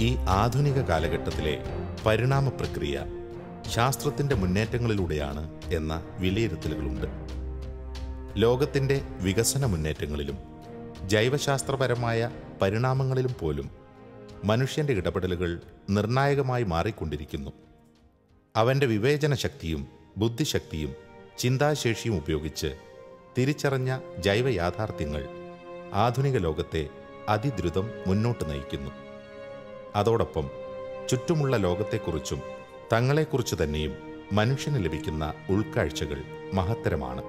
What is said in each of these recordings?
ഈ ആധുനിക കാലഘട്ടത്തിലെ പരിണാമ പ്രക്രിയ ശാസ്ത്രത്തിന്റെ മുന്നേറ്റങ്ങളിലൂടെയാണ് എന്ന വിലയിരുത്തലുകളുണ്ട്. ലോകത്തിന്റെ വികസന മുന്നേറ്റങ്ങളിലും ജൈവശാസ്ത്രപരമായ പരിണാമങ്ങളിലും പോലും മനുഷ്യന്റെ ഇടപെടലുകൾ നിർണായകമായി മാറിക്കൊണ്ടിരിക്കുന്നു. അവന്റെ വിവേചന ശക്തിയും ബുദ്ധിശക്തിയും ചിന്താശേഷിയും ഉപയോഗിച്ച് തിരിച്ചറിഞ്ഞ ജൈവ യാഥാർത്ഥ്യങ്ങൾ ആധുനിക ലോകത്തെ അതിദ്രുതം മുന്നോട്ട് നയിക്കുന്നു. അതോടൊപ്പം ചുറ്റുമുള്ള ലോകത്തെക്കുറിച്ചും തങ്ങളെക്കുറിച്ച് തന്നെയും മനുഷ്യന് ലഭിക്കുന്ന ഉൾക്കാഴ്ചകൾ മഹത്തരമാണ്.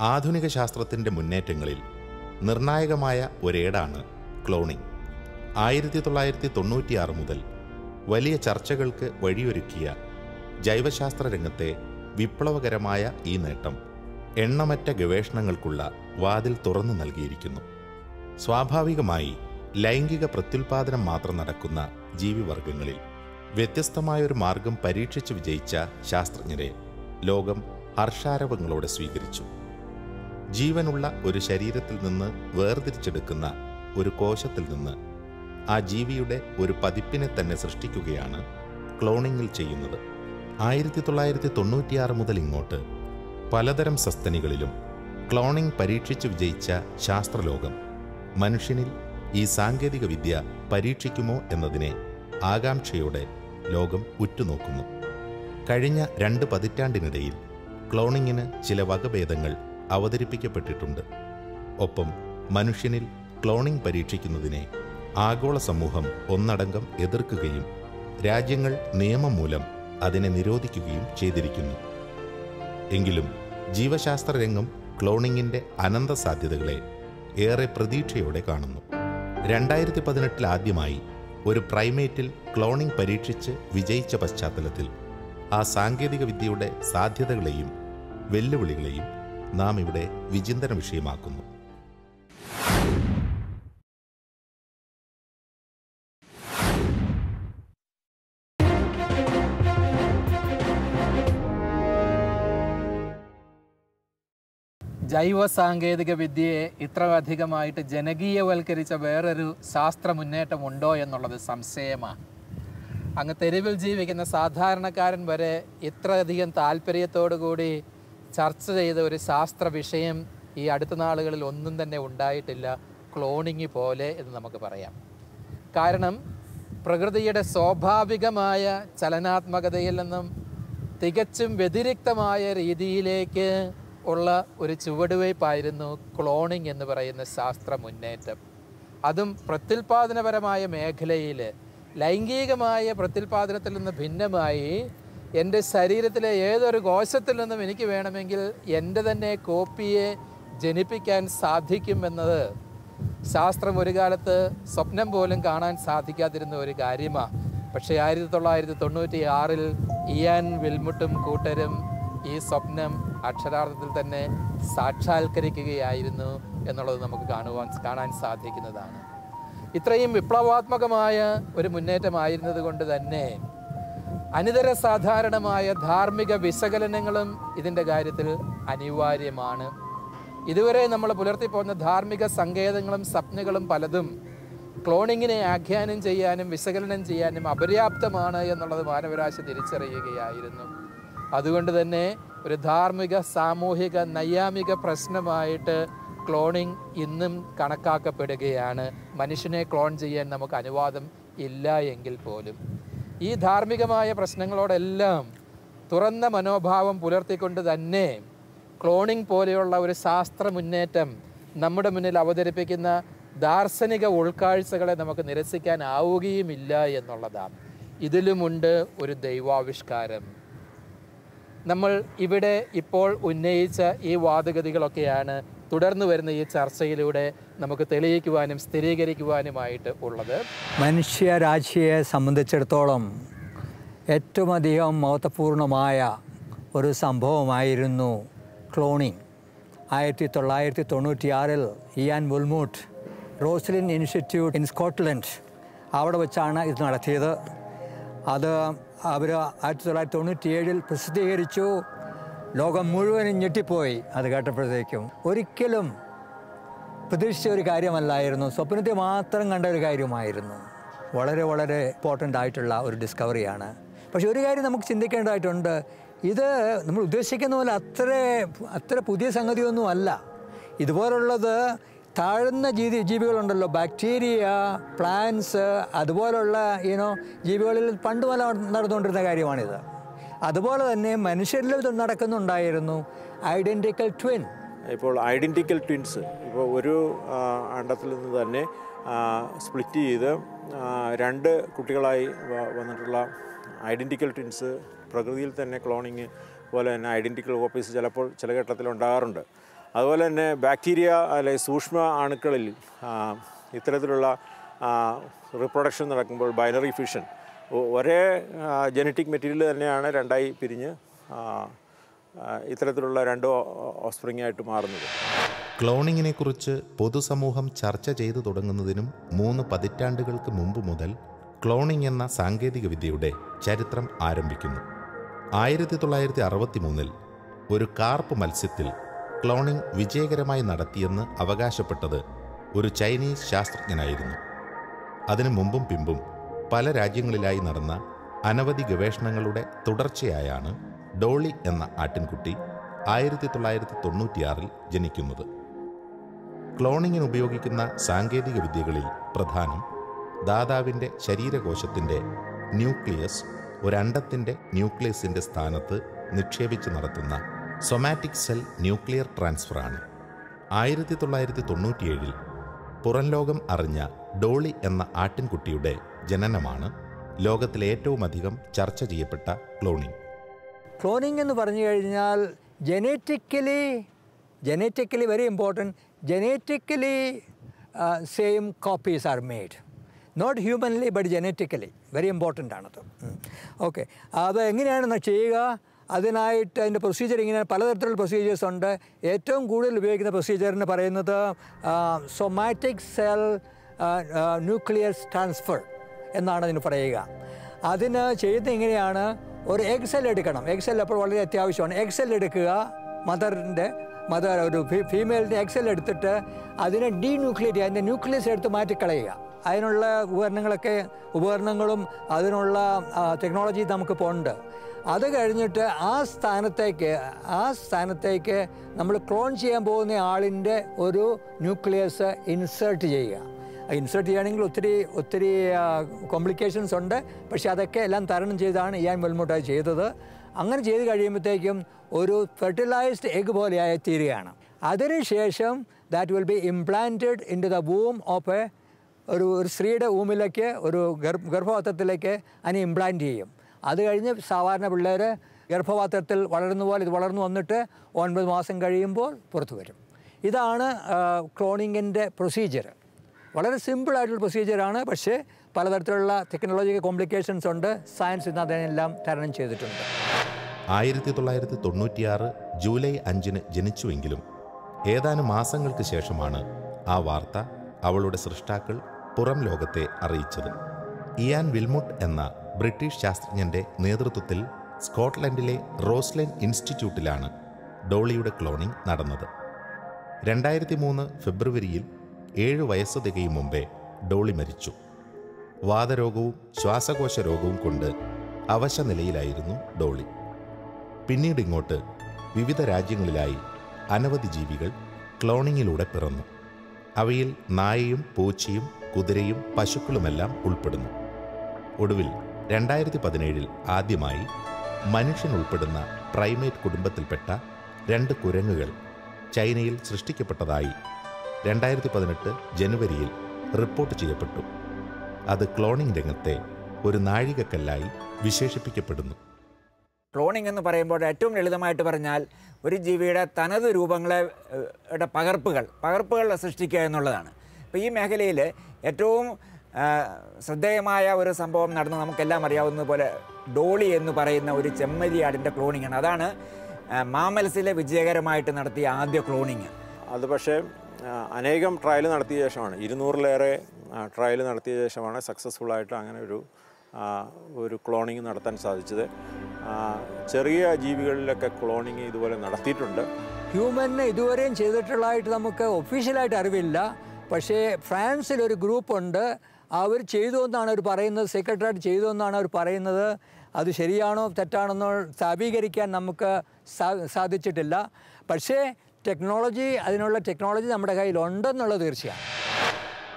ആധുനിക ശാസ്ത്രത്തിന്റെ മുന്നേറ്റങ്ങളിൽ നിർണായകമായ ഒരേടാണ് ക്ലോണിംഗ്. ആയിരത്തി തൊള്ളായിരത്തി തൊണ്ണൂറ്റിയാറ് മുതൽ വലിയ ചർച്ചകൾക്ക് വഴിയൊരുക്കിയ ജൈവശാസ്ത്ര രംഗത്തെ വിപ്ലവകരമായ ഈ നേട്ടം എണ്ണമറ്റ ഗവേഷണങ്ങൾക്കുള്ള വാതിൽ തുറന്നു നൽകിയിരിക്കുന്നു. സ്വാഭാവികമായി ലൈംഗിക പ്രത്യുൽപാദനം മാത്രം നടക്കുന്ന ജീവിവർഗങ്ങളിൽ വ്യത്യസ്തമായൊരു മാർഗം പരീക്ഷിച്ച് വിജയിച്ച ശാസ്ത്രജ്ഞരെ ലോകം ഹർഷാരവങ്ങളോടെ സ്വീകരിച്ചു. ജീവനുള്ള ഒരു ശരീരത്തിൽ നിന്ന് വേർതിരിച്ചെടുക്കുന്ന ഒരു കോശത്തിൽ നിന്ന് ആ ജീവിയുടെ ഒരു പതിപ്പിനെ തന്നെ സൃഷ്ടിക്കുകയാണ് ക്ലോണിങ്ങിൽ ചെയ്യുന്നത്. ആയിരത്തി തൊള്ളായിരത്തി തൊണ്ണൂറ്റിയാറ് മുതൽ ഇങ്ങോട്ട് പലതരം സസ്തനികളിലും ക്ലോണിംഗ് പരീക്ഷിച്ച് വിജയിച്ച ശാസ്ത്രലോകം മനുഷ്യനിൽ ഈ സാങ്കേതിക വിദ്യ പരീക്ഷിക്കുമോ എന്നതിനെ ആകാംക്ഷയോടെ ലോകം ഉറ്റുനോക്കുന്നു. കഴിഞ്ഞ രണ്ട് പതിറ്റാണ്ടിനിടയിൽ ക്ലോണിങ്ങിന് ചില വകഭേദങ്ങൾ അവതരിപ്പിക്കപ്പെട്ടിട്ടുണ്ട്. ഒപ്പം മനുഷ്യനിൽ ക്ലോണിംഗ് പരീക്ഷിക്കുന്നതിനെ ആഗോള സമൂഹം ഒന്നടങ്കം എതിർക്കുകയും രാജ്യങ്ങൾ നിയമം മൂലം അതിനെ നിരോധിക്കുകയും ചെയ്തിരിക്കുന്നു. എങ്കിലും ജീവശാസ്ത്ര രംഗം ക്ലോണിങ്ങിന്റെ അനന്ത സാധ്യതകളെ ഏറെ പ്രതീക്ഷയോടെ കാണുന്നു. രണ്ടായിരത്തി പതിനെട്ടിൽ ആദ്യമായി ഒരു പ്രൈമേറ്റിൽ ക്ലോണിംഗ് പരീക്ഷിച്ച് വിജയിച്ച പശ്ചാത്തലത്തിൽ ആ സാങ്കേതിക വിദ്യയുടെ സാധ്യതകളെയും വെല്ലുവിളികളെയും നാം ഇവിടെ വിചിന്തന വിഷയമാക്കുന്നു. ജൈവ സാങ്കേതിക വിദ്യയെ ഇത്ര അധികമായിട്ട് ജനകീയവൽക്കരിച്ച വേറൊരു ശാസ്ത്ര മുന്നേറ്റം ഉണ്ടോ എന്നുള്ളത് സംശയമാണ്. അങ്ങ് തെരുവിൽ ജീവിക്കുന്ന സാധാരണക്കാരൻ വരെ ഇത്രയധികം താല്പര്യത്തോടു കൂടി ചർച്ച ചെയ്ത ഒരു ശാസ്ത്ര വിഷയം ഈ അടുത്ത നാളുകളിൽ ഒന്നും തന്നെ ഉണ്ടായിട്ടില്ല ക്ലോണിങ് പോലെ എന്ന് നമുക്ക് പറയാം. കാരണം പ്രകൃതിയുടെ സ്വാഭാവികമായ ചലനാത്മകതയിൽ നിന്നും തികച്ചും വ്യതിരിക്തമായ രീതിയിലേക്ക് ഉള്ള ഒരു ചുവടുവയ്പ്പായിരുന്നു ക്ലോണിംഗ് എന്ന് പറയുന്ന ശാസ്ത്ര മുന്നേറ്റം. അതും പ്രത്യുൽപാദനപരമായ മേഖലയിൽ ലൈംഗികമായ പ്രത്യുൽപാദനത്തിൽ നിന്ന് ഭിന്നമായി എന്റെ ശരീരത്തിലെ ഏതൊരു കോശത്തിൽ നിന്നും എനിക്ക് വേണമെങ്കിൽ എന്റെ തന്നെ കോപ്പിയെ ജനിപ്പിക്കാൻ സാധിക്കുമെന്നത് ശാസ്ത്രം ഒരു കാലത്ത് സ്വപ്നം പോലും കാണാൻ സാധിക്കാതിരുന്ന ഒരു കാര്യമാണ് പക്ഷേ ആയിരത്തി തൊള്ളായിരത്തി തൊണ്ണൂറ്റി ആറിൽ ഇയാൻ വിൽമുട്ടും കൂട്ടരും ഈ സ്വപ്നം അക്ഷരാർത്ഥത്തിൽ തന്നെ സാക്ഷാത്കരിക്കുകയായിരുന്നു എന്നുള്ളത് നമുക്ക് കാണുവാൻ കാണാൻ സാധിക്കുന്നതാണ്. ഇത്രയും വിപ്ലവാത്മകമായ ഒരു മുന്നേറ്റമായിരുന്നതുകൊണ്ട് തന്നെ അനിതര സാധാരണമായ ധാർമ്മിക വിശകലനങ്ങളും ഇതിന്റെ കാര്യത്തിൽ അനിവാര്യമാണ്. ഇതുവരെ നമ്മൾ പുലർത്തിപ്പോകുന്ന ധാർമ്മിക സങ്കേതങ്ങളും സ്വപ്നങ്ങളും പലതും ക്ലോണിങ്ങിനെ ആഖ്യാനം ചെയ്യാനും വിശകലനം ചെയ്യാനും അപര്യാപ്തമാണ് എന്നുള്ളത് മാനവരാശി തിരിച്ചറിയുകയായിരുന്നു. അതുകൊണ്ട് തന്നെ ഒരു ധാർമ്മിക സാമൂഹിക നൈയാമിക പ്രശ്നമായിട്ട് ക്ലോണിങ് ഇന്നും കണക്കാക്കപ്പെടുകയാണ്. മനുഷ്യനെ ക്ലോൺ ചെയ്യാൻ നമുക്ക് അനുവാദം ഇല്ല എങ്കിൽ പോലും. ഈ ധാർമ്മികമായ പ്രശ്നങ്ങളോടെല്ലാം തുറന്ന മനോഭാവം പുലർത്തിക്കൊണ്ട് തന്നെ ക്ലോണിംഗ് പോലെയുള്ള ഒരു ശാസ്ത്ര മുന്നേറ്റം നമ്മുടെ മുന്നിൽ അവതരിപ്പിക്കുന്ന ദാർശനിക ഉൾക്കാഴ്ചകളെ നമുക്ക് നിരസിക്കാനാവുകയുമില്ല എന്നുള്ളതാണ്. ഇതിലുമുണ്ട് ഒരു ദൈവാവിഷ്കാരം. നമ്മൾ ഇവിടെ ഇപ്പോൾ ഉന്നയിച്ച ഈ വാദഗതികളൊക്കെയാണ് തുടർന്ന് വരുന്ന ഈ ചർച്ചയിലൂടെ നമുക്ക് തെളിയിക്കുവാനും സ്ഥിരീകരിക്കുവാനുമായിട്ട് ഉള്ളത്. മനുഷ്യരാശിയെ സംബന്ധിച്ചിടത്തോളം ഏറ്റവും അധികം മഹത്വപൂർണമായ ഒരു സംഭവമായിരുന്നു ക്ലോണിംഗ്. ആയിരത്തി തൊള്ളായിരത്തി തൊണ്ണൂറ്റിയാറിൽ Ian Wilmut Roslin institute in Scotland അവിടെ വെച്ചാണ് ഇത് നടത്തിയത്. അത് അവർ ആയിരത്തി തൊള്ളായിരത്തി തൊണ്ണൂറ്റിയേഴിൽ പ്രസിദ്ധീകരിച്ചു. ലോകം മുഴുവനും ഞെട്ടിപ്പോയി അത് കേട്ടപ്പോഴത്തേക്കും ഒരിക്കലും പ്രതീക്ഷിച്ച ഒരു കാര്യമല്ലായിരുന്നു. സ്വപ്നത്തെ മാത്രം കണ്ട ഒരു കാര്യമായിരുന്നു വളരെ വളരെ ഇമ്പോർട്ടന്റ് ആയിട്ടുള്ള ഒരു ഡിസ്കവറിയാണ് പക്ഷേ ഒരു കാര്യം നമുക്ക് ചിന്തിക്കേണ്ടതായിട്ടുണ്ട്. ഇത് നമ്മൾ ഉദ്ദേശിക്കുന്ന പോലെ അത്ര അത്ര പുതിയ സംഗതിയൊന്നും അല്ല. ഇതുപോലുള്ളത് താഴ്ന്ന ജീവി ജീവികളുണ്ടല്ലോ. ബാക്ടീരിയ പ്ലാന്റ്സ് അതുപോലുള്ള ഈനോ ജീവികളിൽ പണ്ട് പോലെ നടന്നുകൊണ്ടിരുന്ന കാര്യമാണിത്. അതുപോലെ തന്നെ മനുഷ്യരിലും ഇത് നടക്കുന്നുണ്ടായിരുന്നു. ഐഡന്റിക്കൽ ട്വിൻ ഇപ്പോൾ ഐഡന്റിക്കൽ ട്വിൻസ് ഇപ്പോൾ ഒരു അണ്ടത്തിൽ നിന്ന് തന്നെ സ്പ്ലിറ്റ് ചെയ്ത് രണ്ട് കുട്ടികളായി വന്നിട്ടുള്ള ഐഡന്റിക്കൽ ട്വിൻസ് പ്രകൃതിയിൽ തന്നെ ക്ലോണിങ് പോലെ തന്നെ ഐഡന്റിക്കൽ കോപ്പീസ് ചിലപ്പോൾ ചില ഘട്ടത്തിൽ ഉണ്ടാകാറുണ്ട്. അതുപോലെ തന്നെ ബാക്ടീരിയ അല്ലെ സൂക്ഷ്മ അണുക്കളിൽ ഇത്തരത്തിലുള്ള റിപ്രൊഡക്ഷൻ നടക്കുമ്പോൾ ബൈനറി ഫിഷൻ ഒരേ ജനറ്റിക് മെറ്റീരിയൽ തന്നെയാണ് രണ്ടായി പിരിഞ്ഞ് ഇത്തരത്തിലുള്ള രണ്ട് ഓസ്പ്രിങ്ങായിട്ട് ആയിട്ട് മാറുന്നത്. ക്ലോണിങ്ങിനെക്കുറിച്ച് പൊതുസമൂഹം ചർച്ച ചെയ്തു തുടങ്ങുന്നതിനും മൂന്ന് പതിറ്റാണ്ടുകൾക്ക് മുമ്പ് മുതൽ ക്ലോണിംഗ് എന്ന സാങ്കേതിക വിദ്യയുടെ ചരിത്രം ആരംഭിക്കുന്നു. ആയിരത്തി തൊള്ളായിരത്തി അറുപത്തി മൂന്നിൽ ഒരു കാർപ്പ് മത്സ്യത്തിൽ ക്ലോണിംഗ് വിജയകരമായി നടത്തിയെന്ന് അവകാശപ്പെട്ടത് ഒരു ചൈനീസ് ശാസ്ത്രജ്ഞനായിരുന്നു. അതിനു മുമ്പും പിമ്പും പല രാജ്യങ്ങളിലായി നടന്ന അനവധി ഗവേഷണങ്ങളുടെ തുടർച്ചയായാണ് ഡോളി എന്ന ആട്ടിൻകുട്ടി ആയിരത്തി തൊള്ളായിരത്തി തൊണ്ണൂറ്റിയാറിൽ ജനിക്കുന്നത്. ക്ലോണിങ്ങിന് ഉപയോഗിക്കുന്ന സാങ്കേതിക വിദ്യകളിൽ പ്രധാനം ദാതാവിന്റെ ശരീരകോശത്തിന്റെ ന്യൂക്ലിയസ് ഒരണ്ടത്തിന്റെ ന്യൂക്ലിയസിന്റെ സ്ഥാനത്ത് നിക്ഷേപിച്ച് നടത്തുന്ന സൊമാറ്റിക് സെൽ ന്യൂക്ലിയർ ട്രാൻസ്ഫറാണ്. ആയിരത്തി തൊള്ളായിരത്തി തൊണ്ണൂറ്റിയേഴിൽ പുറം ലോകം അറിഞ്ഞ ഡോളി എന്ന ആട്ടിൻകുട്ടിയുടെ ജനനമാണ് ലോകത്തിലെ ഏറ്റവും അധികം ചർച്ച ചെയ്യപ്പെട്ട ക്ലോണിംഗ്. ക്ലോണിംഗ് എന്ന് പറഞ്ഞു കഴിഞ്ഞാൽ genetically genetically very important genetically same copies are made not humanly but genetically very important ആണത്. ഓക്കെ അത് എങ്ങനെയാണ് ചെയ്യുക? അതിനായിട്ട് അതിന്റെ പ്രൊസീജിയർ ഇങ്ങനെ പലതരത്തിലുള്ള പ്രൊസീജിയേഴ്സ് ഉണ്ട്. ഏറ്റവും കൂടുതൽ ഉപയോഗിക്കുന്ന പ്രൊസീജിയറിന് പറയുന്നത് സൊമാറ്റിക് സെൽ ന്യൂക്ലിയസ് ട്രാൻസ്ഫർ എന്നാണ് അതിന് പറയുക. അതിന് ചെയ്യുന്നത് എങ്ങനെയാണ് ഒരു എക്സൽ എടുക്കണം. എക്സൽ അപ്പോൾ വളരെ അത്യാവശ്യമാണ്. എക്സൽ എടുക്കുക മദറിന്റെ മദർ ഒരു ഫീമെയിലിന്റെ എക്സൽ എടുത്തിട്ട് അതിനെ ഡീ ന്യൂക്ലിയേറ്റ് അതിന്റെ ന്യൂക്ലിയസ് എടുത്ത് മാറ്റിക്കളയുക. അതിനുള്ള ഉപകരണങ്ങളൊക്കെ ഉപകരണങ്ങളും അതിനുള്ള ടെക്നോളജി നമുക്ക് പോണ്ട് അത് കഴിഞ്ഞിട്ട് ആ സ്ഥാനത്തേക്ക് ആ സ്ഥാനത്തേക്ക് നമ്മൾ ക്ലോൺ ചെയ്യാൻ പോകുന്ന ആളിന്റെ ഒരു ന്യൂക്ലിയസ് ഇൻസേർട്ട് ചെയ്യുക. ഇൻസേർട്ട് ചെയ്യുകയാണെങ്കിൽ ഒത്തിരി ഒത്തിരി കോംപ്ലിക്കേഷൻസ് ഉണ്ട്. പക്ഷേ അതൊക്കെ എല്ലാം തരണം ചെയ്താണ് ഇയാൻ വെൽമോട്ടായി ചെയ്തത്. അങ്ങനെ ചെയ്ത് കഴിയുമ്പോഴത്തേക്കും ഒരു ഫെർട്ടിലൈസ്ഡ് എഗ് പോലെയായി തീരുകയാണ്. അതിനുശേഷം that will be implanted into the womb of a ഒരു ഒരു സ്ത്രീയുടെ ഊമിലേക്ക് ഒരു ഗർഭ ഗർഭപാത്രത്തിലേക്ക് അതിനെ ഇംപ്ലാന്റ് ചെയ്യും. അത് കഴിഞ്ഞ് സാധാരണ പിള്ളേർ ഗർഭപാത്രത്തിൽ വളർന്നു പോലെ ഇത് വളർന്നു വന്നിട്ട് ഒൻപത് മാസം കഴിയുമ്പോൾ പുറത്തു വരും. ഇതാണ് ക്ലോണിങ്ങിന്റെ പ്രൊസീജിയർ വളരെ സിമ്പിളായിട്ടുള്ള പ്രൊസീജിയറാണ് പക്ഷേ പലതരത്തിലുള്ള ടെക്നോളജിക്കൽ കോംപ്ലിക്കേഷൻസ് ഉണ്ട്. സയൻസ് ഇന്ന് അതിനെല്ലാം തരണം ചെയ്തിട്ടുണ്ട്. ആയിരത്തി തൊള്ളായിരത്തി തൊണ്ണൂറ്റിയാറ് ജൂലൈ അഞ്ചിന് ജനിച്ചുവെങ്കിലും ഏതാനും മാസങ്ങൾക്ക് ശേഷമാണ് ആ വാർത്ത അവളുടെ സൃഷ്ടാക്കൾ പുറം ലോകത്തെ അറിയിച്ചത്. ഇയാൻ വിൽമുട്ട് എന്ന ബ്രിട്ടീഷ് ശാസ്ത്രജ്ഞന്റെ നേതൃത്വത്തിൽ സ്കോട്ട്ലൻഡിലെ റോസ്ലൈൻ ഇൻസ്റ്റിറ്റ്യൂട്ടിലാണ് ഡോളിയുടെ ക്ലോണിംഗ് നടന്നത്. രണ്ടായിരത്തി മൂന്ന് ഫെബ്രുവരിയിൽ ഏഴ് വയസ്സ് തികയും മുമ്പേ ഡോളി മരിച്ചു. വാതരോഗവും ശ്വാസകോശ രോഗവും കൊണ്ട് അവശ നിലയിലായിരുന്നു ഡോളി. പിന്നീട് ഇങ്ങോട്ട് വിവിധ രാജ്യങ്ങളിലായി അനവധി ജീവികൾ ക്ലോണിങ്ങിലൂടെ പിറന്നു. അവയിൽ നായയും പൂച്ചയും കുതിരയും പശുക്കളുമെല്ലാം ഉൾപ്പെടുന്നു. ഒടുവിൽ രണ്ടായിരത്തി പതിനേഴിൽ ആദ്യമായി മനുഷ്യൻ ഉൾപ്പെടുന്ന പ്രൈമേറ്റ് കുടുംബത്തിൽപ്പെട്ട രണ്ട് കുരങ്ങുകൾ ചൈനയിൽ സൃഷ്ടിക്കപ്പെട്ടതായി രണ്ടായിരത്തി പതിനെട്ട് ജനുവരിയിൽ റിപ്പോർട്ട് ചെയ്യപ്പെട്ടു. അത് ക്ലോണിംഗ് രംഗത്തെ ഒരു നാഴികക്കല്ലായി വിശേഷിപ്പിക്കപ്പെടുന്നു. ക്ലോണിംഗ് എന്ന് പറയുമ്പോൾ ഏറ്റവും ലളിതമായിട്ട് പറഞ്ഞാൽ ഒരു ജീവിയുടെ തനത് രൂപങ്ങളെ പകർപ്പുകൾ പകർപ്പുകൾ സൃഷ്ടിക്കുക എന്നുള്ളതാണ്. ഇപ്പോൾ ഈ മേഖലയിൽ ഏറ്റവും ശ്രദ്ധേയമായ ഒരു സംഭവം നടന്ന് നമുക്കെല്ലാം അറിയാവുന്നതുപോലെ ഡോളി എന്ന് പറയുന്ന ഒരു ചെമ്മരിയാടിന്റെ ക്ലോണിങ്ങാണ് ആണ് അതാണ് മാമൽസിലെ വിജയകരമായിട്ട് നടത്തിയ ആദ്യ ക്ലോണിങ് അത് പക്ഷേ അനേകം ട്രയൽ നടത്തിയ ശേഷമാണ്. ഇരുന്നൂറിലേറെ ട്രയൽ നടത്തിയ ശേഷമാണ് സക്സസ്ഫുൾ ആയിട്ട് അങ്ങനെ ഒരു ഒരു ക്ലോണിങ് നടത്താൻ സാധിച്ചത്. ചെറിയ ജീവികളിലൊക്കെ ക്ലോണിങ് ഇതുപോലെ നടത്തിയിട്ടുണ്ട്. ഹ്യൂമനെ ഇതുവരെയും ചെയ്തിട്ടുള്ളതായിട്ട് നമുക്ക് ഒഫീഷ്യലായിട്ട് അറിവില്ല. പക്ഷേ ഫ്രാൻസിൽ ഒരു ഗ്രൂപ്പുണ്ട്. അവർ ചെയ്തു എന്നാണ് അവർ പറയുന്നത്. സെക്രട്ടറിയായിട്ട് ചെയ്തു എന്നാണ് അവർ പറയുന്നത്. അത് ശരിയാണോ തെറ്റാണെന്നോ സ്ഥാപീകരിക്കാൻ നമുക്ക് സാധിച്ചിട്ടില്ല. പക്ഷേ ടെക്നോളജി അതിനുള്ള ടെക്നോളജി നമ്മുടെ കയ്യിലുണ്ടെന്നുള്ളത് തീർച്ചയാണ്.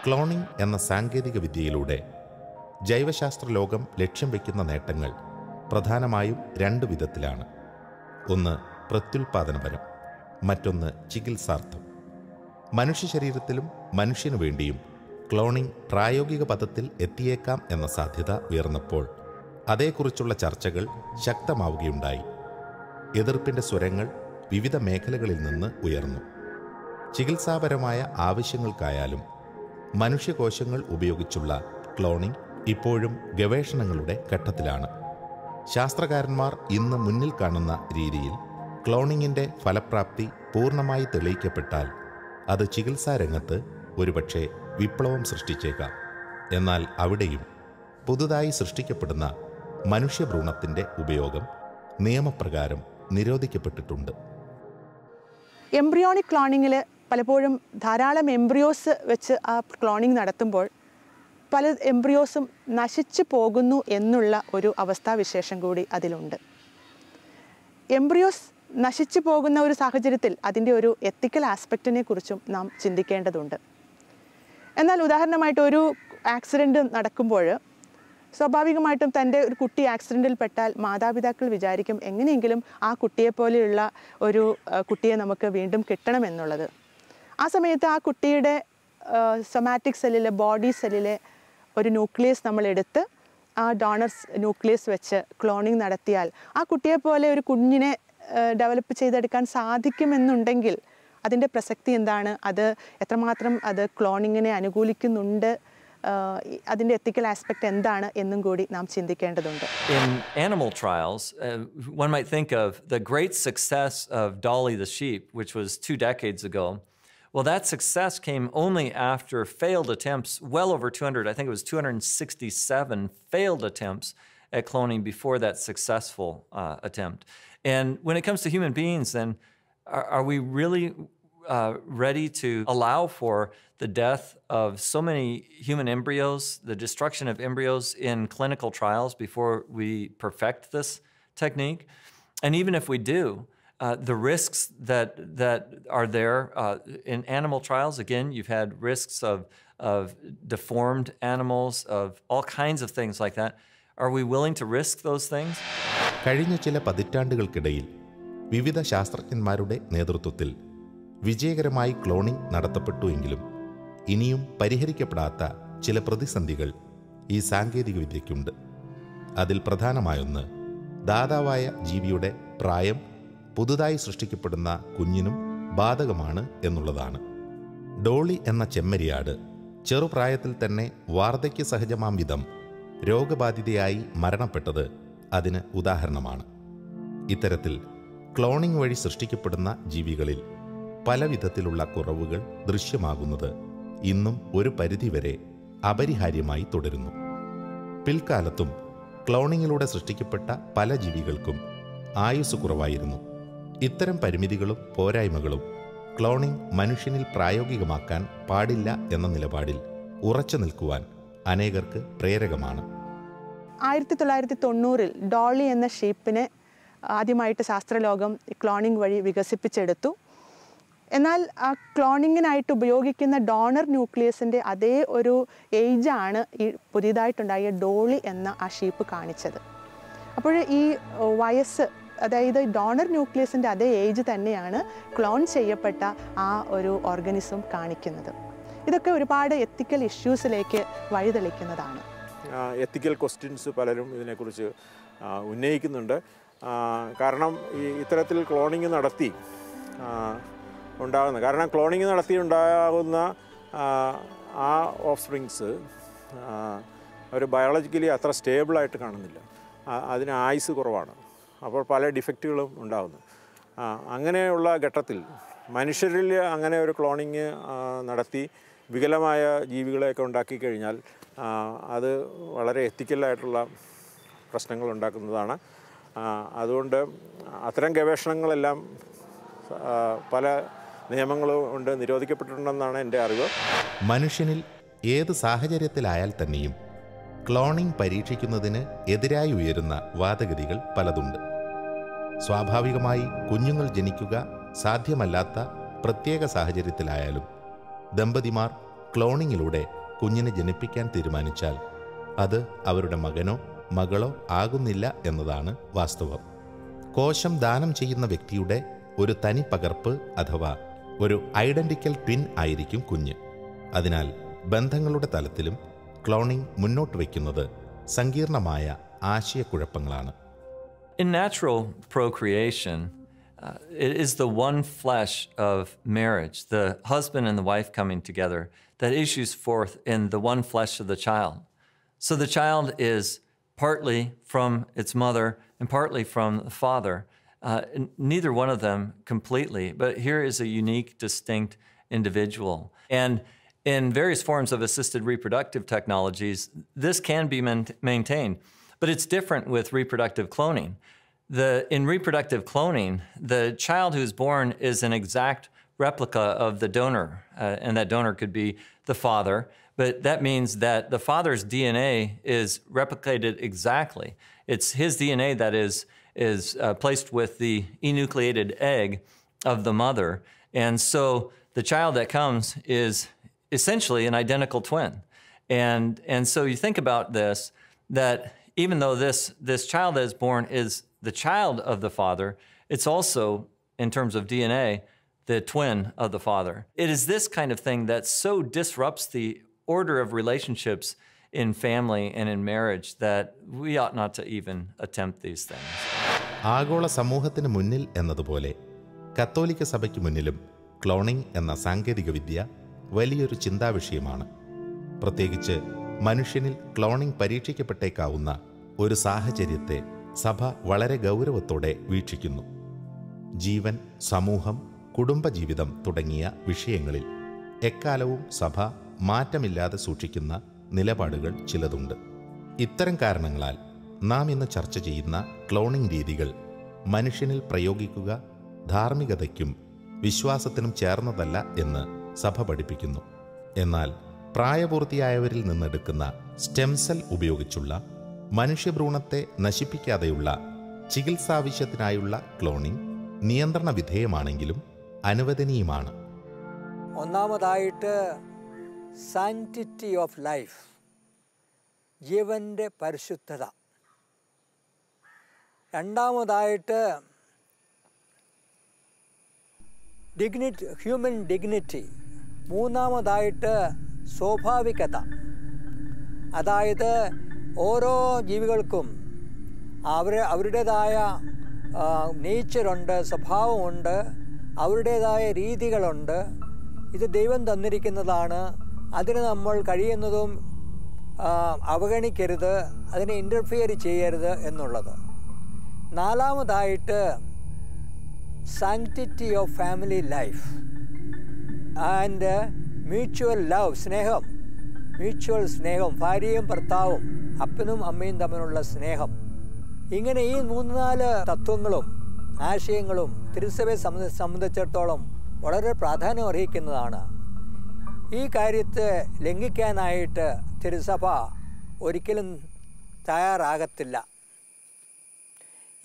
ക്ലോണിംഗ് എന്ന സാങ്കേതിക വിദ്യയിലൂടെ ജൈവശാസ്ത്ര ലോകം ലക്ഷ്യം വയ്ക്കുന്ന നേട്ടങ്ങൾ പ്രധാനമായും രണ്ട് വിധത്തിലാണ്. ഒന്ന് പ്രത്യുൽപാദനപരം മറ്റൊന്ന് ചികിത്സാർത്ഥം. മനുഷ്യ ശരീരത്തിലും മനുഷ്യനു വേണ്ടിയും ക്ലോണിംഗ് പ്രായോഗിക പദത്തിൽ എത്തിയേക്കാം എന്ന സാധ്യത ഉയർന്നപ്പോൾ അതേക്കുറിച്ചുള്ള ചർച്ചകൾ ശക്തമാവുകയുണ്ടായി. എതിർപ്പിന്റെ സ്വരങ്ങൾ വിവിധ മേഖലകളിൽ നിന്ന് ഉയർന്നു. ചികിത്സാപരമായ ആവശ്യങ്ങൾക്കായാലും മനുഷ്യകോശങ്ങൾ ഉപയോഗിച്ചുള്ള ക്ലോണിംഗ് ഇപ്പോഴും ഗവേഷണങ്ങളുടെ ഘട്ടത്തിലാണ്. ശാസ്ത്രകാരന്മാർ ഇന്ന് മുന്നിൽ കാണുന്ന രീതിയിൽ ക്ലോണിങ്ങിന്റെ ഫലപ്രാപ്തി പൂർണമായി തെളിയിക്കപ്പെട്ടാൽ അത് ചികിത്സാ രംഗത്ത് ഒരുപക്ഷെ വിപ്ലവം സൃഷ്ടിച്ചേക്കാം. എന്നാൽ അവിടെയും പുതുതായി സൃഷ്ടിക്കപ്പെടുന്ന മനുഷ്യഭ്രൂണത്തിന്റെ ഉപയോഗം നിയമപ്രകാരം നിരോധിക്കപ്പെട്ടിട്ടുണ്ട്. എംബ്രിയോണിക് ക്ലോണിങ്ങിൽ പലപ്പോഴും ധാരാളം എംബ്രിയോസ് വെച്ച് ആ ക്ലോണിങ് നടത്തുമ്പോൾ പല എംബ്രിയോസും നശിച്ചു പോകുന്നു എന്നുള്ള ഒരു അവസ്ഥാവിശേഷം കൂടി അതിലുണ്ട്. എംബ്രിയോസ് നശിച്ചു പോകുന്ന ഒരു സാഹചര്യത്തിൽ അതിന്റെ ഒരു എത്തിക്കൽ ആസ്പെക്റ്റിനെ കുറിച്ചും നാം ചിന്തിക്കേണ്ടതുണ്ട്. എന്നാൽ ഉദാഹരണമായിട്ട് ഒരു ആക്സിഡന്റ് നടക്കുമ്പോൾ സ്വാഭാവികമായിട്ടും തന്റെ ഒരു കുട്ടി ആക്സിഡന്റിൽ പെട്ടാൽ മാതാപിതാക്കൾ വിചാരിക്കും എങ്ങനെയെങ്കിലും ആ കുട്ടിയെപ്പോലെയുള്ള ഒരു കുട്ടിയെ നമുക്ക് വീണ്ടും കിട്ടണമെന്നുള്ളത്. ആ സമയത്ത് ആ കുട്ടിയുടെ സൊമാറ്റിക് സെല്ലിലെ ബോഡി സെല്ലിലെ ഒരു ന്യൂക്ലിയസ് നമ്മൾ എടുത്ത് ആ ഡോണർസ് ന്യൂക്ലിയസ് വെച്ച് ക്ലോണിങ് നടത്തിയാൽ ആ കുട്ടിയെപ്പോലെ ഒരു കുഞ്ഞിനെ ഡെവലപ്പ് ചെയ്തെടുക്കാൻ സാധിക്കുമെന്നുണ്ടെങ്കിൽ അതിന്റെ പ്രസക്തി എന്താണ്? അത് എത്രമാത്രം അത് ക്ലോണിങ്ങിനെ അനുകൂലിക്കുന്നുണ്ട്? അതിൻ്റെ എത്തിക്കൽ ആസ്പെക്റ്റ് എന്താണ് എന്നും കൂടി നാം ചിന്തിക്കേണ്ടതുണ്ട് In animal trials, uh, one might think of the great success of Dolly the sheep, which was two decades ago. Well, that success came only after failed attempts, well over 200, I think it was 267 failed attempts at cloning before that successful uh, attempt. And when it comes to human beings, then are, are we really uh, ready to allow for the death of so many human embryos, the destruction of embryos in clinical trials before we perfect this technique? And even if we do, uh, the risks that that are there uh, in animal trials, again, you've had risks of of deformed animals, of all kinds of things like that. Are we willing to risk those things? കഴിഞ്ഞ ചില പതിറ്റാണ്ടുകൾക്കിടയിൽ വിവിധ ശാസ്ത്രജ്ഞന്മാരുടെ നേതൃത്വത്തിൽ വിജയകരമായി cloning നടത്തപ്പെട്ടു എങ്കിലും ഇനിയും പരിഹരിക്കപ്പെടാത്ത ചില പ്രതിസന്ധികൾ ഈ സാങ്കേതികവിദ്യയ്ക്കുണ്ട്. അതിൽ പ്രധാനമായൊന്ന് ദാതാവായ ജീവിയുടെ പ്രായം പുതുതായി സൃഷ്ടിക്കപ്പെടുന്ന കുഞ്ഞിനും ബാധകമാണ് എന്നുള്ളതാണ്. ഡോളി എന്ന ചെമ്മരിയാട് ചെറുപ്രായത്തിൽ തന്നെ വാർദ്ധക്യ സഹജമാം വിധം രോഗബാധിതയായി മരണപ്പെട്ടത് അതിന് ഉദാഹരണമാണ്. ഇത്തരത്തിൽ ക്ലോണിംഗ് വഴി സൃഷ്ടിക്കപ്പെടുന്ന ജീവികളിൽ പല വിധത്തിലുള്ള കുറവുകൾ ദൃശ്യമാകുന്നത് ഇന്നും ഒരു പരിധിവരെ അപരിഹാര്യമായി തുടരുന്നു. പിൽക്കാലത്തും ക്ലോണിങ്ങിലൂടെ സൃഷ്ടിക്കപ്പെട്ട പല ജീവികൾക്കും ആയുസ് കുറവായിരുന്നു. ഇത്തരം പരിമിതികളും പോരായ്മകളും ക്ലോണിംഗ് മനുഷ്യനിൽ പ്രായോഗികമാക്കാൻ പാടില്ല എന്ന നിലപാടിൽ ഉറച്ചു നിൽക്കുവാൻ അനേകർക്ക് പ്രേരകമാണ്. ആയിരത്തി തൊള്ളായിരത്തി തൊണ്ണൂറിൽ ഡോളി എന്ന ഷേപ്പിനെ ആദ്യമായിട്ട് ശാസ്ത്രലോകം ക്ലോണിംഗ് വഴി വികസിപ്പിച്ചെടുത്തു. എന്നാൽ ആ ക്ലോണിങ്ങിനായിട്ട് ഉപയോഗിക്കുന്ന ഡോണർ ന്യൂക്ലിയസിന്റെ അതേ ഒരു ഏജാണ് ഈ പുതിയതായിട്ടുണ്ടായ ഡോളി എന്ന ആ ഷീപ്പ് കാണിച്ചത്. അപ്പോൾ ഈ വയസ്സ് അതായത് ഡോണർ ന്യൂക്ലിയസിന്റെ അതേ ഏജ് തന്നെയാണ് ക്ലോൺ ചെയ്യപ്പെട്ട ആ ഒരു ഓർഗനിസം കാണിക്കുന്നത്. ഇതൊക്കെ ഒരുപാട് എത്തിക്കൽ ഇഷ്യൂസിലേക്ക് വഴിതെളിക്കുന്നതാണ്. എത്തിക്കൽ ക്വസ്റ്റ്യൻസ് പലരും ഇതിനെക്കുറിച്ച് ഉന്നയിക്കുന്നുണ്ട്. കാരണം ഈ ഇത്തരത്തിൽ ക്ലോണിങ് നടത്തി ആ, ഉണ്ടാകുന്ന കാരണം ക്ലോണിങ് നടത്തി ഉണ്ടാകുന്ന ആ, ഓഫ് സ്പ്രിങ്സ് അവർ ബയോളജിക്കലി അത്ര സ്റ്റേബിളായിട്ട് കാണുന്നില്ല. അതിന് ആയുസ് കുറവാണ്. അപ്പോൾ പല ഡിഫക്റ്റുകളും ഉണ്ടാകുന്നു അങ്ങനെയുള്ള ഘട്ടത്തിൽ മനുഷ്യരിൽ അങ്ങനെ ഒരു ക്ലോണിങ് നടത്തി വികലമായ ജീവികളെയൊക്കെ ഉണ്ടാക്കി കഴിഞ്ഞാൽ അത് വളരെ എത്തിക്കലായിട്ടുള്ള പ്രശ്നങ്ങൾ ഉണ്ടാക്കുന്നതാണ്. അതുകൊണ്ട് അത്തരം ഗവേഷണങ്ങളെല്ലാം പല നിയമങ്ങളും കൊണ്ട് നിരോധിക്കപ്പെട്ടിട്ടുണ്ടെന്നാണ് എന്റെ അറിവ്. മനുഷ്യനിൽ ഏത് സാഹചര്യത്തിലായാൽ തന്നെയും ക്ലോണിംഗ് പരീക്ഷിക്കുന്നതിന് എതിരായി ഉയരുന്ന വാദഗതികൾ പലതുണ്ട്. സ്വാഭാവികമായി കുഞ്ഞുങ്ങൾ ജനിക്കുക സാധ്യമല്ലാത്ത പ്രത്യേക സാഹചര്യത്തിലായാലും ദമ്പതിമാർ ക്ലോണിങ്ങിലൂടെ കുഞ്ഞിനെ ജനിപ്പിക്കാൻ തീരുമാനിച്ചാൽ അത് അവരുടെ മകനോ മകളോ ആകുന്നില്ല എന്നതാണ് വാസ്തവം. കോശം ദാനം ചെയ്യുന്ന വ്യക്തിയുടെ ഒരു തനി പകർപ്പ് അഥവാ ഒരു ഐഡന്റിക്കൽ ട്വിൻ ആയിരിക്കും കുഞ്ഞ് അതിനാൽ ബന്ധങ്ങളുടെ തലത്തിലും ക്ലോണിംഗ് മുന്നോട്ട് വയ്ക്കുന്നത് സങ്കീർണമായ ആശയക്കുഴപ്പങ്ങളാണ് In natural procreation, uh, it is the one flesh of marriage, the husband and the wife coming together, that issues forth in the one flesh of the child. So the child is partly from its mother and partly from the father. Uh, neither one of them completely, but here is a unique, distinct individual. And in various forms of assisted reproductive technologies, this can be main- maintained. But it's different with reproductive cloning. The, in reproductive cloning, the child who's born is an exact replica of the donor, uh, and that donor could be the father. But that means that the father's DNA is replicated exactly. It's his DNA that is, is uh, placed with the enucleated egg of the mother. And so the child that comes is essentially an identical twin. And, and so you think about this that even though this, this child that is born is the child of the father, it's also, in terms of DNA, the twin of the father. It is this kind of thing that so disrupts the order of relationships in family and in marriage that we ought not to even attempt these things. ആഗോള സമൂഹത്തിന് മുന്നിൽ എന്നതുപോലെ കത്തോലിക്ക സഭയ്ക്ക് മുന്നിലും cloning എന്ന സാങ്കേതികവിദ്യ വലിയൊരു ചിന്താവിഷയമാണ് പ്രത്യേകിച്ച് മനുഷ്യനിൽ ക്ലോണിംഗ് പരീക്ഷിക്കപ്പെട്ടേക്കാവുന്ന ഒരു സാഹചര്യത്തെ സഭ വളരെ ഗൗരവത്തോടെ വീക്ഷിക്കുന്നു ജീവൻ സമൂഹം കുടുംബജീവിതം തുടങ്ങിയ വിഷയങ്ങളിൽ എക്കാലവും സഭ മാറ്റമില്ലാതെ സൂക്ഷിക്കുന്ന നിലപാടുകൾ ചിലതുണ്ട്. ഇത്തരം കാരണങ്ങളാൽ നാം ഇന്ന് ചർച്ച ചെയ്യുന്ന ക്ലോണിംഗ് രീതികൾ മനുഷ്യനിൽ പ്രയോഗിക്കുക ധാർമ്മികതയ്ക്കും വിശ്വാസത്തിനും ചേർന്നതല്ല എന്ന് സഭ പഠിപ്പിക്കുന്നു. എന്നാൽ പ്രായപൂർത്തിയായവരിൽ നിന്നെടുക്കുന്ന സ്റ്റെം സെൽ ഉപയോഗിച്ചുള്ള മനുഷ്യഭ്രൂണത്തെ നശിപ്പിക്കാതെയുള്ള ചികിത്സാവശ്യത്തിനായുള്ള ക്ലോണിംഗ് നിയന്ത്രണ വിധേയമാണെങ്കിലും അനുവദനീയമാണ്. ഒന്നാമതായിട്ട് സാങ്ക്ടിറ്റി ഓഫ് ലൈഫ് ജീവന്റെ പരിശുദ്ധത. രണ്ടാമതായിട്ട് ഡിഗ്നിറ്റി ഹ്യൂമൻ ഡിഗ്നിറ്റി മൂന്നാമതായിട്ട് സ്വാഭാവികത. അതായത് ഓരോ ജീവികൾക്കും അവർ അവരുടേതായ നേച്ചറുണ്ട് സ്വഭാവമുണ്ട് അവരുടേതായ രീതികളുണ്ട്. ഇത് ദൈവം തന്നിരിക്കുന്നതാണ് അതിന് നമ്മൾ കഴിയുന്നതും അവഗണിക്കരുത് അതിനെ ഇന്റർഫിയർ ചെയ്യരുത് എന്നുള്ളത്. നാലാമതായിട്ട് sanctity of family life and mutual love സ്നേഹം. മ്യൂച്വൽ സ്നേഹം ഭാര്യയും ഭർത്താവും അപ്പനും അമ്മയും തമ്മിലുള്ള സ്നേഹം. ഇങ്ങനെ ഈ മൂന്ന് നാല് തത്വങ്ങളും ആശയങ്ങളും തിരുസഭയെ സംബന്ധ സംബന്ധിച്ചിടത്തോളം വളരെ പ്രാധാന്യം അർഹിക്കുന്നതാണ്. ഈ കാര്യത്തെ ലംഘിക്കാനായിട്ട് തിരുസഭ ഒരിക്കലും തയ്യാറാകത്തില്ല.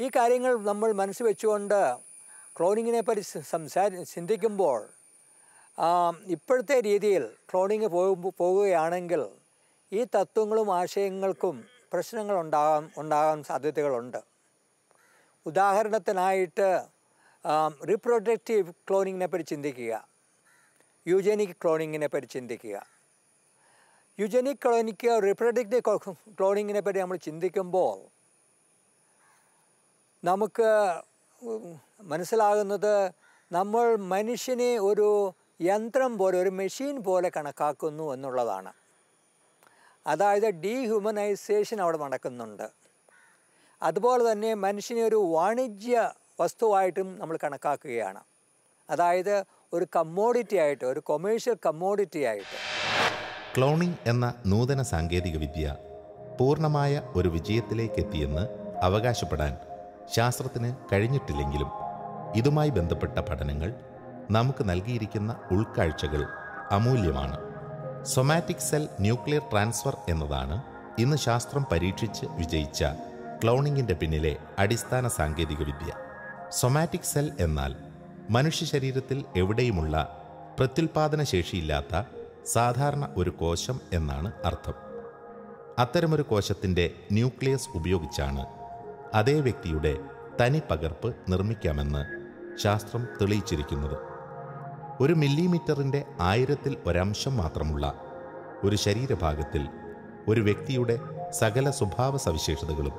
ഈ കാര്യങ്ങൾ നമ്മൾ മനസ്സിൽ വെച്ചുകൊണ്ട് ക്ലോണിങ്ങിനെ പറ്റി സംസാരി ചിന്തിക്കുമ്പോൾ ഇപ്പോഴത്തെ രീതിയിൽ ക്ലോണിങ് പോകുകയാണെങ്കിൽ ഈ തത്വങ്ങളും ആശയങ്ങൾക്കും പ്രശ്നങ്ങൾ ഉണ്ടാകാൻ ഉണ്ടാകാൻ സാധ്യതകളുണ്ട്. ഉദാഹരണത്തിനായിട്ട് റീപ്രൊഡക്റ്റീവ് ക്ലോണിങ്ങിനെ പറ്റി ചിന്തിക്കുക. യൂജനിക് ക്ലോണിങ്ങിനെ പറ്റി ചിന്തിക്കുക. യുജനിക് ക്ലോണിക്ക് റിപ്രഡക്റ്റീവ് ക്ലോണിങ്ങിനെ പറ്റി നമ്മൾ ചിന്തിക്കുമ്പോൾ നമുക്ക് മനസ്സിലാകുന്നത് നമ്മൾ മനുഷ്യനെ ഒരു യന്ത്രം പോലെ ഒരു മെഷീൻ പോലെ കണക്കാക്കുന്നു എന്നുള്ളതാണ്. അതായത് ഡീഹ്യൂമനൈസേഷൻ അവിടെ നടക്കുന്നുണ്ട്. അതുപോലെ തന്നെ മനുഷ്യനെ ഒരു വാണിജ്യ വസ്തുവായിട്ടും നമ്മൾ കണക്കാക്കുകയാണ്. അതായത് ഒരു കമ്മോഡിറ്റി ആയിട്ട് ഒരു കൊമേഴ്ഷ്യൽ കമ്മോഡിറ്റി ആയിട്ട്. ക്ലോണിംഗ് എന്ന നൂതന സാങ്കേതികവിദ്യ പൂർണമായ ഒരു വിജയത്തിലേക്ക് എത്തിയെന്ന് അവകാശപ്പെടാൻ ശാസ്ത്രത്തിന് കഴിഞ്ഞിട്ടില്ലെങ്കിലും ഇതുമായി ബന്ധപ്പെട്ട പഠനങ്ങൾ നമുക്ക് നൽകിയിരിക്കുന്ന ഉൾക്കാഴ്ചകൾ അമൂല്യമാണ്. സൊമാറ്റിക് സെൽ ന്യൂക്ലിയർ ട്രാൻസ്ഫർ എന്നതാണ് ഇന്ന് ശാസ്ത്രം പരീക്ഷിച്ച് വിജയിച്ച ക്ലോണിങ്ങിന്റെ പിന്നിലെ അടിസ്ഥാന സാങ്കേതികവിദ്യ സൊമാറ്റിക് സെൽ എന്നാൽ മനുഷ്യ ശരീരത്തിൽ എവിടെയുമുള്ള പ്രത്യുൽപാദന ശേഷിയില്ലാത്ത സാധാരണ ഒരു കോശം എന്നാണ് അർത്ഥം. അത്തരമൊരു കോശത്തിന്റെ ന്യൂക്ലിയസ് ഉപയോഗിച്ചാണ് അതേ വ്യക്തിയുടെ തനി പകർപ്പ് നിർമ്മിക്കാമെന്ന് ശാസ്ത്രം തെളിയിച്ചിരിക്കുന്നത്. ഒരു മില്ലിമീറ്ററിന്റെ ആയിരത്തിൽ ഒരംശം മാത്രമുള്ള ഒരു ശരീരഭാഗത്തിൽ ഒരു വ്യക്തിയുടെ സകല സ്വഭാവ സവിശേഷതകളും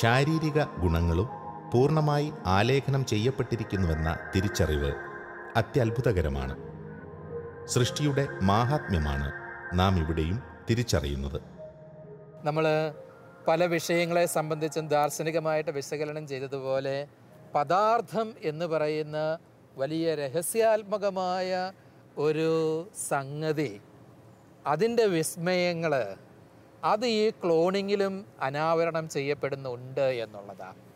ശാരീരിക ഗുണങ്ങളും പൂർണമായി ആലേഖനം ചെയ്യപ്പെട്ടിരിക്കുന്നുവെന്ന തിരിച്ചറിവ് അത്യത്ഭുതകരമാണ്. സൃഷ്ടിയുടെ മാഹാത്മ്യമാണ് നാം ഇവിടെയും തിരിച്ചറിയുന്നത്. നമ്മൾ പല വിഷയങ്ങളെ സംബന്ധിച്ചും ദാർശനികമായിട്ട് വിശകലനം ചെയ്തതുപോലെ പദാർത്ഥം എന്ന് പറയുന്ന വലിയ രഹസ്യാത്മകമായ ഒരു സംഗതി അതിന്റെ വിസ്മയങ്ങൾ അത് ഈ ക്ലോണിങ്ങിലും അനാവരണം ചെയ്യപ്പെടുന്നുണ്ട് എന്നുള്ളതാണ്.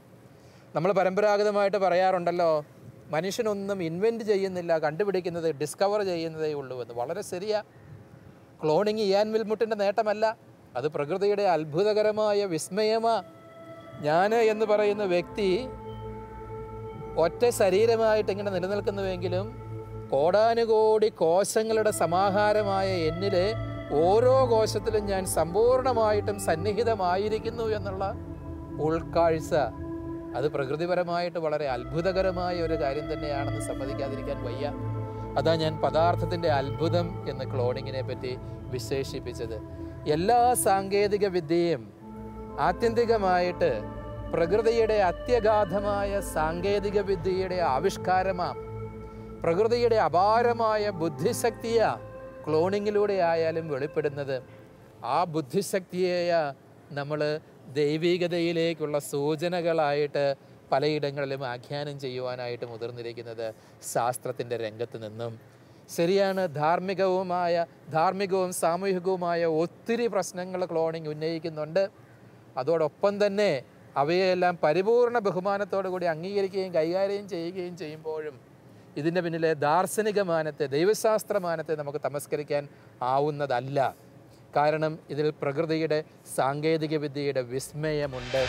നമ്മൾ പരമ്പരാഗതമായിട്ട് പറയാറുണ്ടല്ലോ മനുഷ്യനൊന്നും ഇൻവെന്റ് ചെയ്യുന്നില്ല കണ്ടുപിടിക്കുന്നത് ഡിസ്കവർ ചെയ്യുന്നതേ ഉള്ളൂ. എന്ന് വളരെ ശരിയ. ക്ലോണിങ് ഇയാൻ വിൽമുട്ടിന്റെ നേട്ടമല്ല. അത് പ്രകൃതിയുടെ അത്ഭുതകരമായ വിസ്മയമാ. ഞാൻ എന്ന് പറയുന്ന വ്യക്തി ഒറ്റ ശരീരമായിട്ട് ഇങ്ങനെ നിലനിൽക്കുന്നുവെങ്കിലും കോടാനുകോടി കോശങ്ങളുടെ സമാഹാരമായ എന്നിൽ ഓരോ കോശത്തിലും ഞാൻ സമ്പൂർണമായിട്ടും സന്നിഹിതമായിരിക്കുന്നു എന്നുള്ള ഉൾക്കാഴ്ച അത് പ്രകൃതിപരമായിട്ട് വളരെ അത്ഭുതകരമായ ഒരു കാര്യം തന്നെയാണെന്ന് സമ്മതിക്കാതിരിക്കാൻ വയ്യ. അതാ ഞാൻ പദാർത്ഥത്തിന്റെ അത്ഭുതം എന്ന് ക്ലോണിങ്ങിനെ പറ്റി വിശേഷിപ്പിച്ചത്. എല്ലാ സാങ്കേതിക വിദ്യയും ആത്യന്തികമായിട്ട് പ്രകൃതിയുടെ അത്യഗാധമായ സാങ്കേതിക വിദ്യയുടെ ആവിഷ്കാരമാം. പ്രകൃതിയുടെ അപാരമായ ബുദ്ധിശക്തിയാ ക്ലോണിങ്ങിലൂടെ ആയാലും വെളിപ്പെടുന്നത് ആ ബുദ്ധിശക്തിയെ നമ്മൾ ദൈവികതയിലേക്കുള്ള സൂചനകളായിട്ട് പലയിടങ്ങളിലും ആഖ്യാനം ചെയ്യുവാനായിട്ട് മുതിർന്നിരിക്കുന്നത് ശാസ്ത്രത്തിന്റെ രംഗത്ത് നിന്നും. ശരിയാണ് ധാർമ്മികവുമായ ധാർമ്മികവും സാമൂഹികവുമായ ഒത്തിരി പ്രശ്നങ്ങൾ ക്ലോണിങ് ഉന്നയിക്കുന്നുണ്ട്. അതോടൊപ്പം തന്നെ അവയെല്ലാം പരിപൂർണ ബഹുമാനത്തോടു കൂടി അംഗീകരിക്കുകയും കൈകാര്യം ചെയ്യുകയും ചെയ്യുമ്പോഴും ഇതിന്റെ പിന്നിലെ ദാർശനിക മാനത്തെ ദൈവശാസ്ത്ര മാനത്തെ നമുക്ക് തമസ്കരിക്കാൻ ആവുന്നതല്ല. കാരണം ഇതിൽ പ്രകൃതിയുടെ സാങ്കേതിക വിദ്യയുടെ വിസ്മയമുണ്ട്.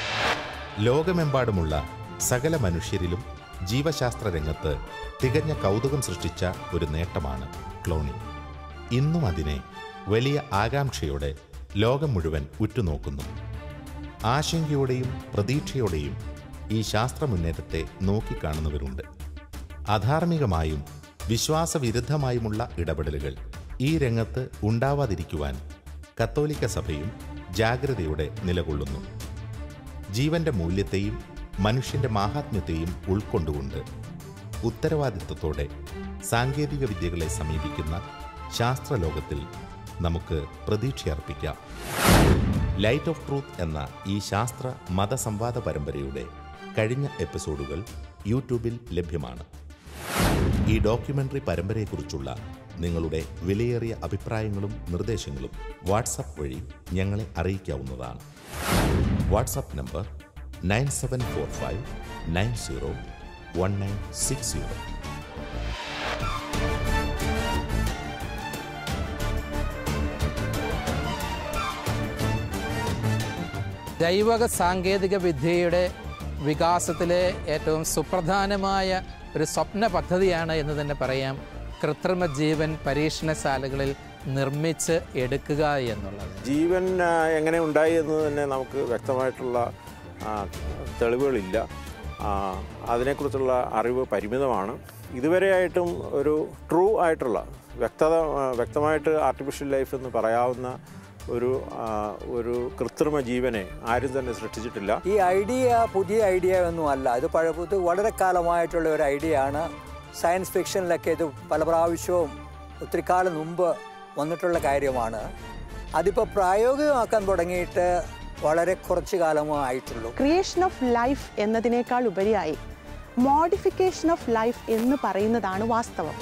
ലോകമെമ്പാടുമുള്ള സകല മനുഷ്യരിലും ജീവശാസ്ത്ര രംഗത്ത് തികഞ്ഞ കൗതുകം സൃഷ്ടിച്ച ഒരു നേട്ടമാണ് ക്ലോണിംഗ്. ഇന്നും അതിനെ വലിയ ആകാംക്ഷയോടെ ലോകം മുഴുവൻ ഉറ്റുനോക്കുന്നു. ആശങ്കയോടെയും പ്രതീക്ഷയോടെയും ഈ ശാസ്ത്ര മുന്നേറ്റത്തെ നോക്കിക്കാണുന്നവരുണ്ട്. അധാർമികമായും വിശ്വാസവിരുദ്ധമായുമുള്ള ഇടപെടലുകൾ ഈ രംഗത്ത് ഉണ്ടാവാതിരിക്കുവാൻ കത്തോലിക്ക സഭയും ജാഗ്രതയോടെ നിലകൊള്ളുന്നു. ജീവന്റെ മൂല്യത്തെയും മനുഷ്യന്റെ മാഹാത്മ്യത്തെയും ഉൾക്കൊണ്ടുകൊണ്ട് ഉത്തരവാദിത്വത്തോടെ സാങ്കേതിക വിദ്യകളെ സമീപിക്കുന്ന ശാസ്ത്രലോകത്തിൽ നമുക്ക് പ്രതീക്ഷയർപ്പിക്കാം. ലൈറ്റ് ഓഫ് ട്രൂത്ത് എന്ന ഈ ശാസ്ത്ര മതസംവാദ പരമ്പരയുടെ കഴിഞ്ഞ എപ്പിസോഡുകൾ യൂട്യൂബിൽ ലഭ്യമാണ്. ഈ ഡോക്യുമെന്ററി പരമ്പരയെക്കുറിച്ചുള്ള നിങ്ങളുടെ വിലയേറിയ അഭിപ്രായങ്ങളും നിർദ്ദേശങ്ങളും വാട്സപ്പ് വഴി ഞങ്ങളെ അറിയിക്കാവുന്നതാണ്. WhatsApp number nine seven four five nine zero one nine six zero. ജൈവക സാങ്കേതിക വിദ്യയുടെ വികാസത്തിലെ ഏറ്റവും സുപ്രധാനമായ ഒരു സ്വപ്ന പദ്ധതിയാണ് എന്ന് തന്നെ പറയാം. കൃത്രിമ ജീവൻ പരീക്ഷണശാലകളിൽ നിർമ്മിച്ച് എടുക്കുക എന്നുള്ളത്. ജീവൻ എങ്ങനെ ഉണ്ടായി എന്ന് തന്നെ നമുക്ക് വ്യക്തമായിട്ടുള്ള തെളിവുകളില്ല. അതിനെക്കുറിച്ചുള്ള അറിവ് പരിമിതമാണ്. ഇതുവരെയായിട്ടും ഒരു ട്രൂ ആയിട്ടുള്ള വ്യക്തത വ്യക്തമായിട്ട് ആർട്ടിഫിഷ്യൽ ലൈഫ് എന്ന് പറയാവുന്ന ഒരു ഒരു കൃത്രിമ ജീവനെ ആരും തന്നെ സൃഷ്ടിച്ചിട്ടില്ല. ഈ ഐഡിയ പുതിയ ഐഡിയ ഒന്നും അല്ല. ഇത് പഴയ വളരെ കാലമായിട്ടുള്ള ഒരു ഐഡിയ ആണ്. സയൻസ് ഫിക്ഷനിലൊക്കെ ഇത് പല പ്രാവശ്യവും ഒത്തിരി കാലം മുമ്പ് വന്നിട്ടുള്ള കാര്യമാണ്. അതിപ്പോൾ പ്രായോഗികമാക്കാൻ തുടങ്ങിയിട്ട് വളരെ കുറച്ച് കാലമേ ആയിട്ടുള്ളൂ. ക്രിയേഷൻ ഓഫ് ലൈഫ് എന്നതിനേക്കാൾ ഉപരിയായി മോഡിഫിക്കേഷൻ ഓഫ് ലൈഫ് എന്ന് പറയുന്നതാണ് വാസ്തവം.